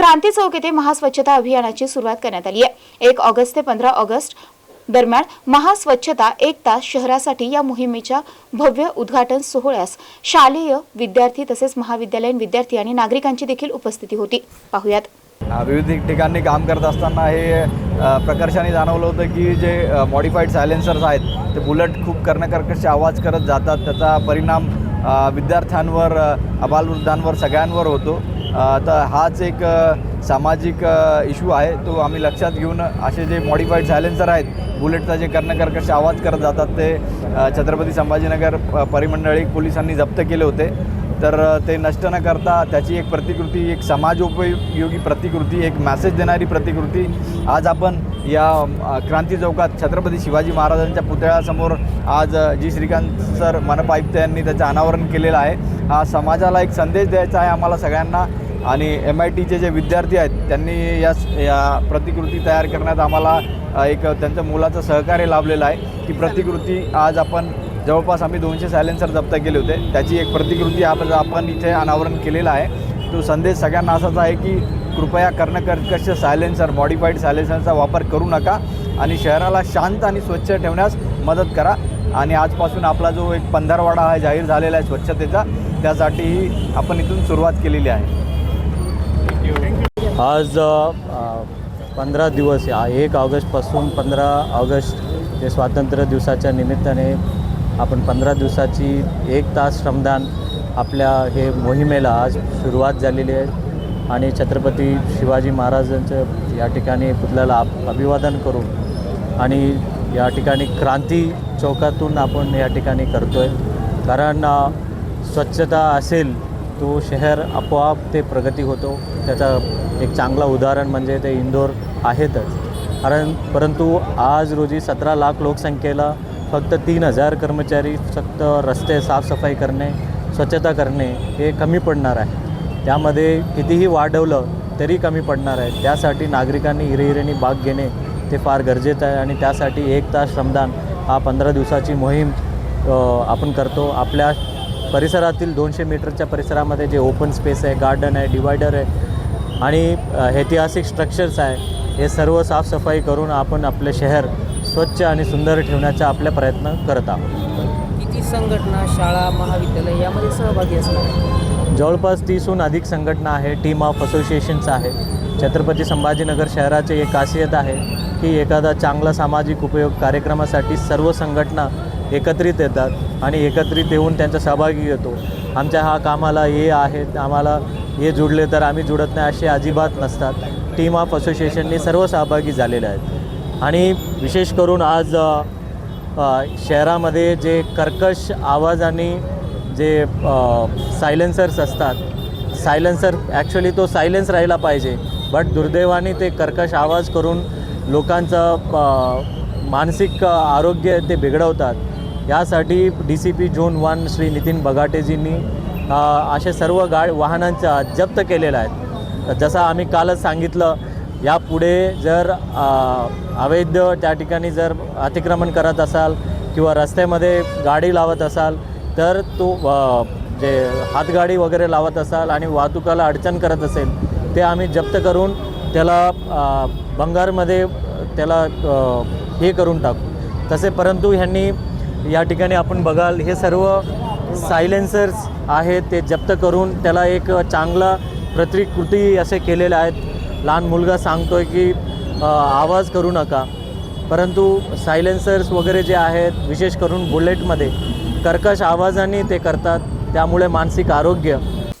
क्रांती चौक येथे महास्वच्छता अभियानाची सुरुवात करण्यात आली आहे. एक ऑगस्ट ते पंधरा ऑगस्ट दरम्यान महास्वच्छता एक तास शहरासाठी या मोहिमेच्या भव्य उद्घाटन सोहळ्यास शालेय विद्यार्थी तसेच महाविद्यालयीन विद्यार्थी आणि नागरिकांची देखील उपस्थिती होती. पाहुयात. विविध ठिकाणी काम करत असताना हे प्रकर्षाने जाणवलं होतं की जे मॉडिफाईड सायलेन्सर्स आहेत ते बुलेट खूप कर्णकर्कश आवाज करत जातात. त्याचा परिणाम विद्यार्थ्यांवर अबालवृद्धांवर सगळ्यांवर होतो. तर हाच एक सामाजिक इश्यू आहे. तो आम्ही लक्षात घेऊन असे जे मॉडिफाईड सायलेन्सर आहेत बुलेटचा जे कर्णकर्कश आवाज करत जातात ते छत्रपती संभाजीनगर परिमंडळी पोलिसांनी जप्त केले होते. तर ते नष्ट न करता त्याची एक प्रतिकृती एक समाजोपयोगी प्रतिकृती एक मॅसेज देणारी प्रतिकृती. आज आपण या क्रांती चौकात छत्रपती शिवाजी महाराजांच्या पुतळ्यासमोर आज जी श्रीकांत सर मनपा आयुक्त यांनी त्याचं अनावरण केलेलं आहे. हा समाजाला एक संदेश द्यायचा आहे आम्हाला सगळ्यांना. आणि एम आय टीचे जे विद्यार्थी आहेत त्यांनी या या प्रतिकृती तयार करण्यात आम्हाला एक त्यांचं मुलाचं सहकार्य लाभलेलं आहे. की प्रतिकृती आज आपण जवळपास आम्ही दोनशे सायलेन्सर जप्त केले होते. त्याची एक प्रतिकृती आपण आपण इथे अनावरण केलेला आहे. तो संदेश सगळ्यांना असाच आहे की कृपया कर्णकर्कश सायलेन्सर मॉडिफाईड सायलेन्सरचा वापर करू नका आणि शहराला शांत आणि स्वच्छ ठेवण्यास मदत करा. आणि आजपासून आपला जो एक पंधरवाडा हा जाहीर झालेला आहे स्वच्छतेचा त्यासाठीही आपण इथून सुरुवात केलेली आहे. आज पंधरा दिवस या एक ऑगस्टपासून पंधरा ऑगस्ट ते स्वातंत्र्य दिवसाच्या निमित्ताने आपण पंधरा दिवसाची एक तास श्रमदान आपल्या हे मोहिमेला आज सुरुवात झालेली आहे. आणि छत्रपती शिवाजी महाराजांचं या ठिकाणी पुतल्याला आप अभिवादन करून आणि या ठिकाणी क्रांती चौकातून आपण या ठिकाणी करतो आहे कारण स्वच्छता असेल तो शहर आपोआप ते प्रगती होतो. त्याचा एक चांगला उदाहरण म्हणजे ते इंदोर आहेतच. कारण परंतु आज रोजी सतरा लाख लोकसंख्येला फक्त तीन हजार कर्मचारी फक्त रस्ते साफसफाई करणे स्वच्छता करणे हे कमी पडणार आहे. त्यामध्ये कितीही वाढवलं तरी कमी पडणार आहे. त्यासाठी नागरिकांनी हिरेहिरेनी भाग घेणे ते फार गरजेचं आहे आणि त्यासाठी एक तास श्रमदान हा पंधरा दिवसाची मोहीम आपण करतो. आपल्या परिसरातील दोनशे मीटरच्या परिसरामध्ये जे ओपन स्पेस आहे गार्डन आहे डिवायडर आहे आणि ऐतिहासिक स्ट्रक्चर्स आहे हे सर्व साफसफाई करून आपण आपले शहर स्वच्छ आणि सुंदर ठेवण्याचा आपला प्रयत्न करत आहोत किती संघटना शाळा महाविद्यालय यामध्ये सहभागी असणार? जवळपास तीसहून अधिक संघटना आहे टीम ऑफ असोसिएशन्स आहे छत्रपती संभाजीनगर शहराची एक खासियत आहे की एखादा चांगला सामाजिक उपयोग कार्यक्रमासाठी सर्व संघटना एकत्रित येतात आणि एकत्रित येऊन त्यांचा सहभागी घेतो आमच्या हा कामाला हे आहेत आम्हाला हे जुडले तर आम्ही जुडत नाही असे अजिबात नसतात. टीम ऑफ असोसिएशनने सर्व सहभागी झालेले आहेत. आणि विशेष करून आज शहरामध्ये जे कर्कश आवाज आणि जे सायलेन्सर्स असतात सायलेन्सर ॲक्च्युली तो सायलेन्स राहिला पाहिजे. बट दुर्दैवाने ते कर्कश आवाज करून लोकांचं मानसिक आरोग्य ते बिघडवतात. यासाठी D C P zone one Shri Nitin बगाटेजींनी असे सर्व गा वाहनांचा जप्त केलेला आहे. जसं आम्ही कालच सांगितलं यापुढे जर अवैध त्या ठिकाणी जर अतिक्रमण करत असाल किंवा रस्त्यामध्ये गाडी लावत असाल तर तो जे हातगाडी वगैरे लावत असाल आणि वाहतुकाला अडचण करत असेल ते आम्ही जप्त करून त्याला बंगारमध्ये भंगारमध्ये त्याला हे करून टाकू. तसे परंतु ह्यांनी या ठिकाणी आपण बघाल हे सर्व सायलेन्सर्स आहेत ते जप्त करून त्याला एक चांगला प्रतिकृती असे केलेले आहेत. लहान मुलगा सांगतोय की आवाज करू नका. परंतु सायलेन्सर्स वगैरे जे आहेत विशेष करून बुलेटमध्ये कर्कश आवाजाने ते करतात. त्यामुळे मानसिक आरोग्य